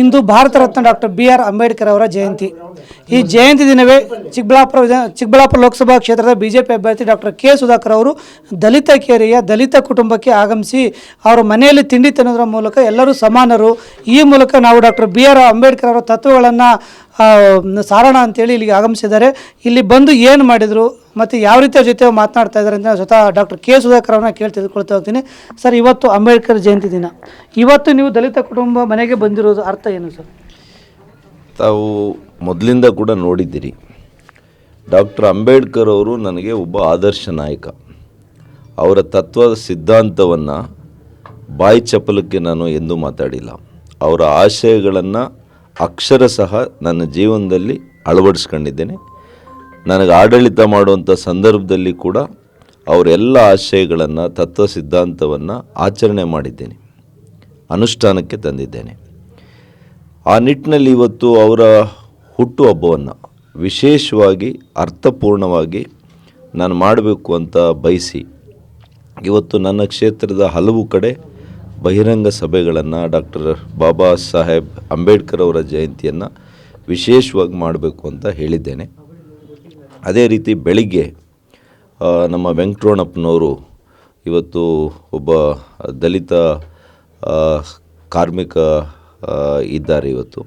ಇಂದು Bharat Ratna doctor B R Ambedkar ಅವರ ಜಯಂತಿ. ಈ ಜಯಂತಿ ದಿನವೇ ಚಿಕ್ಕಬಳ್ಳಾಪುರ ಚಿಕ್ಕಬಳ್ಳಾಪುರ ಲೋಕಸಭಾ ಕ್ಷೇತ್ರದ ಬಿಜೆಪಿ ಅಭ್ಯರ್ಥಿ ಡಾಕ್ಟರ್ ಕೆ. ಸುಧಾಕರ್ ಅವರು ದಲಿತ ಕೇರಿಯ ದಲಿತ ಕುಟುಂಬಕ್ಕೆ ಆಗಮಿಸಿ ಅವರ ಮನೆಯಲ್ಲಿ ತಿಂಡಿ ತಿನ್ನೋದ್ರ ಮೂಲಕ ಎಲ್ಲರೂ ಸಮಾನರು. ಈ ಮೂಲಕ ನಾವು ಡಾಕ್ಟರ್ ಬಿ ಆರ್ ಅಂಬೇಡ್ಕರ್ ಅವರ ತತ್ವಗಳನ್ನು ಸಾರೋಣ ಅಂತೇಳಿ ಇಲ್ಲಿಗೆ ಆಗಮಿಸಿದ್ದಾರೆ. ಇಲ್ಲಿ ಬಂದು ಏನು ಮಾಡಿದರು ಮತ್ತು ಯಾವ ರೀತಿಯ ಜೊತೆ ಮಾತನಾಡ್ತಾ ಇದ್ದಾರೆ ಅಂತ ಸ್ವತಃ ಡಾಕ್ಟರ್ ಕೆ ಸುಧಾಕರ್ ಅವ್ರನ್ನ ಕೇಳಿ ತಿಳ್ಕೊಳ್ತಾ ಹೋಗ್ತೀನಿ. ಸರ್, ಇವತ್ತು ಅಂಬೇಡ್ಕರ್ ಜಯಂತಿ ದಿನ. ಇವತ್ತು ನೀವು ದಲಿತ ಕುಟುಂಬ ಮನೆಗೆ ಬಂದಿರೋದು ಅರ್ಥ ಏನು ಸರ್? ತಾವು ಮೊದಲಿಂದ ಕೂಡ ನೋಡಿದ್ದೀರಿ. ಡಾಕ್ಟರ್ ಅಂಬೇಡ್ಕರ್ ಅವರು ನನಗೆ ಒಬ್ಬ ಆದರ್ಶ ನಾಯಕ. ಅವರ ತತ್ವದ ಸಿದ್ಧಾಂತವನ್ನು ಬಾಯಿ ಚಪಲಕ್ಕೆ ನಾನು ಎಂದೂ ಮಾತಾಡಿಲ್ಲ. ಅವರ ಆಶಯಗಳನ್ನು ಅಕ್ಷರ ಸಹ ನನ್ನ ಜೀವನದಲ್ಲಿ ಅಳವಡಿಸ್ಕೊಂಡಿದ್ದೇನೆ. ನನಗೆ ಆಡಳಿತ ಮಾಡುವಂಥ ಸಂದರ್ಭದಲ್ಲಿ ಕೂಡ ಅವರೆಲ್ಲ ಆಶಯಗಳನ್ನು, ತತ್ವ ಸಿದ್ಧಾಂತವನ್ನು ಆಚರಣೆ ಮಾಡಿದ್ದೇನೆ. ಅನುಷ್ಠಾನಕ್ಕೆ ತಂದಿದ್ದೇನೆ. ಆ ನಿಟ್ಟಿನಲ್ಲಿ ಇವತ್ತು ಅವರ ಹುಟ್ಟುಹಬ್ಬವನ್ನು ವಿಶೇಷವಾಗಿ, ಅರ್ಥಪೂರ್ಣವಾಗಿ ನಾನು ಮಾಡಬೇಕು ಅಂತ ಬಯಸಿ, ಇವತ್ತು ನನ್ನ ಕ್ಷೇತ್ರದ ಹಲವು ಕಡೆ ಬಹಿರಂಗ ಸಭೆಗಳನ್ನು ಡಾಕ್ಟರ್ ಬಾಬಾ ಸಾಹೇಬ್ ಅಂಬೇಡ್ಕರ್ ಅವರ ಜಯಂತಿಯನ್ನು ವಿಶೇಷವಾಗಿ ಮಾಡಬೇಕು ಅಂತ ಹೇಳಿದ್ದೇನೆ. ಅದೇ ರೀತಿ ಬೆಳಿಗ್ಗೆ ನಮ್ಮ ವೆಂಕಟರಮಣಪ್ಪನವರು ಇವತ್ತು ಒಬ್ಬ ದಲಿತ ಕಾರ್ಮಿಕ ಇದ್ದಾರೆ ಇವತ್ತು.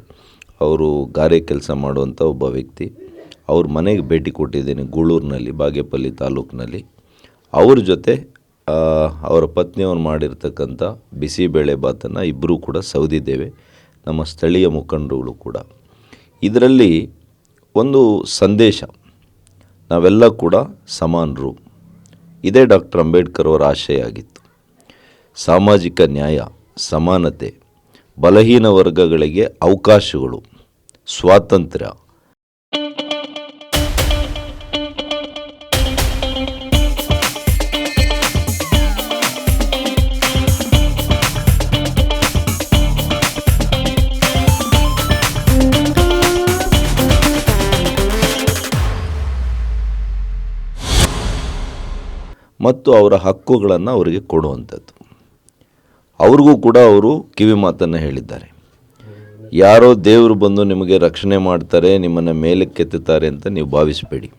ಅವರು ಗಾರೆ ಕೆಲಸ ಮಾಡುವಂಥ ಒಬ್ಬ ವ್ಯಕ್ತಿ. ಅವ್ರ ಮನೆಗೆ ಭೇಟಿ ಕೊಟ್ಟಿದ್ದೀನಿ, ಗೂಳೂರಿನಲ್ಲಿ, ಬಾಗೇಪಲ್ಲಿ ತಾಲೂಕಿನಲ್ಲಿ. ಅವ್ರ ಜೊತೆ ಅವರ ಪತ್ನಿಯವರು ಮಾಡಿರ್ತಕ್ಕಂಥ ಬಿಸಿಬೇಳೆ ಭಾತನ್ನು ಇಬ್ಬರೂ ಕೂಡ ಸೌದಿದ್ದೇವೆ. ನಮ್ಮ ಸ್ಥಳೀಯ ಮುಖಂಡರುಗಳು ಕೂಡ. ಇದರಲ್ಲಿ ಒಂದು ಸಂದೇಶ. ನಾವೆಲ್ಲ ಕೂಡ ಸಮಾನರು. ಇದೇ ಡಾಕ್ಟರ್ ಅಂಬೇಡ್ಕರ್ ಅವರ ಆಶಯ ಆಗಿತ್ತು. ಸಾಮಾಜಿಕ ನ್ಯಾಯ, ಸಮಾನತೆ, ಬಲಹೀನ ವರ್ಗಗಳಿಗೆ ಅವಕಾಶಗಳು, ಸ್ವಾತಂತ್ರ್ಯ ಮತ್ತು ಅವರ ಹಕ್ಕುಗಳನ್ನು ಅವರಿಗೆ ಕೊಡುವಂಥದ್ದು. ಅವ್ರಿಗೂ ಕೂಡ ಅವರು ಕಿವಿ ಮಾತನ್ನು ಹೇಳಿದ್ದಾರೆ. ಯಾರೋ ದೇವರು ಬಂದು ನಿಮಗೆ ರಕ್ಷಣೆ ಮಾಡ್ತಾರೆ, ನಿಮ್ಮನ್ನು ಮೇಲಕ್ಕೆತ್ತುತ್ತಾರೆ ಅಂತ ನೀವು ಭಾವಿಸಬೇಡಿ.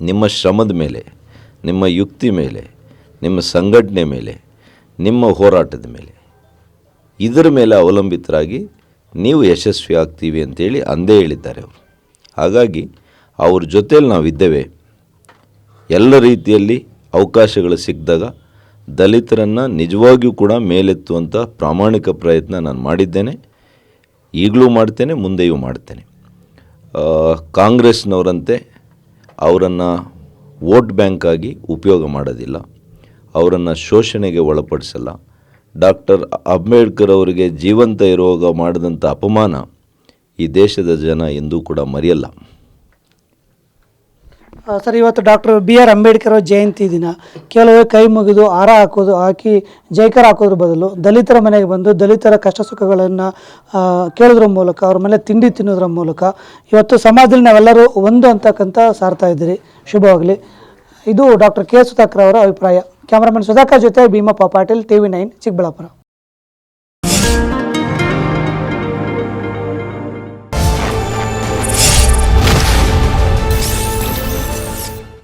ನಿಮ್ಮ ಶ್ರಮದ ಮೇಲೆ, ನಿಮ್ಮ ಯುಕ್ತಿ ಮೇಲೆ, ನಿಮ್ಮ ಸಂಘಟನೆ ಮೇಲೆ, ನಿಮ್ಮ ಹೋರಾಟದ ಮೇಲೆ. ಇದರ ಮೇಲೆ ಅವಲಂಬಿತರಾಗಿ ನೀವು ಯಶಸ್ವಿ ಆಗ್ತೀವಿ ಅಂತೇಳಿ ಅಂದೇ ಹೇಳಿದ್ದಾರೆ ಅವರು. ಹಾಗಾಗಿ ಅವ್ರ ಜೊತೇಲಿ ನಾವಿದ್ದೇವೆ. ಎಲ್ಲ ರೀತಿಯಲ್ಲಿ ಅವಕಾಶಗಳು ಸಿಕ್ಕಿದಾಗ ದಲಿತರನ್ನು ನಿಜವಾಗಿಯೂ ಕೂಡ ಮೇಲೆತ್ತುವಂಥ ಪ್ರಾಮಾಣಿಕ ಪ್ರಯತ್ನ ನಾನು ಮಾಡಿದ್ದೇನೆ. ಈಗಲೂ ಮಾಡ್ತೇನೆ, ಮುಂದೆಯೂ ಮಾಡ್ತೇನೆ. ಕಾಂಗ್ರೆಸ್ನವರಂತೆ ಅವರನ್ನು ವೋಟ್ ಬ್ಯಾಂಕ್ ಆಗಿ ಉಪಯೋಗ ಮಾಡೋದಿಲ್ಲ. ಅವರನ್ನು ಶೋಷಣೆಗೆ ಒಳಪಡಿಸಲ್ಲ. ಡಾಕ್ಟರ್ ಅಂಬೇಡ್ಕರ್ ಅವರಿಗೆ ಜೀವಂತ ಇರುವಾಗ ಮಾಡಿದಂಥ ಅಪಮಾನ ಈ ದೇಶದ ಜನ ಎಂದೂ ಕೂಡ ಮರೆಯಲ್ಲ. ಸರ್, ಇವತ್ತು ಡಾಕ್ಟರ್ ಬಿ ಆರ್ ಅಂಬೇಡ್ಕರ್ ಅವರ ಜಯಂತಿ ದಿನ. ಕೆಲವು ಕೈ ಮುಗಿದು ಹಾರ ಹಾಕೋದು, ಹಾಕಿ ಜೈಕಾರ ಹಾಕೋದ್ರ ಬದಲು ದಲಿತರ ಮನೆಗೆ ಬಂದು ದಲಿತರ ಕಷ್ಟ ಸುಖಗಳನ್ನು ಕೇಳೋದ್ರ ಮೂಲಕ, ಅವ್ರ ಮೇಲೆ ತಿಂಡಿ ತಿನ್ನೋದ್ರ ಮೂಲಕ ಇವತ್ತು ಸಮಾಜದಲ್ಲಿ ನಾವೆಲ್ಲರೂ ಒಂದು ಅಂತಕ್ಕಂಥ ಸಾರ್ತಾ ಇದ್ದೀರಿ. ಶುಭವಾಗಲಿ. ಇದು ಡಾಕ್ಟರ್ ಕೆ ಸುಧಾಕರ್ ಅವರ ಅಭಿಪ್ರಾಯ. ಕ್ಯಾಮ್ರಾಮನ್ ಸುಧಾಕರ್ ಜೊತೆ Bhimappa Patil, T V nine, Chikkaballapur.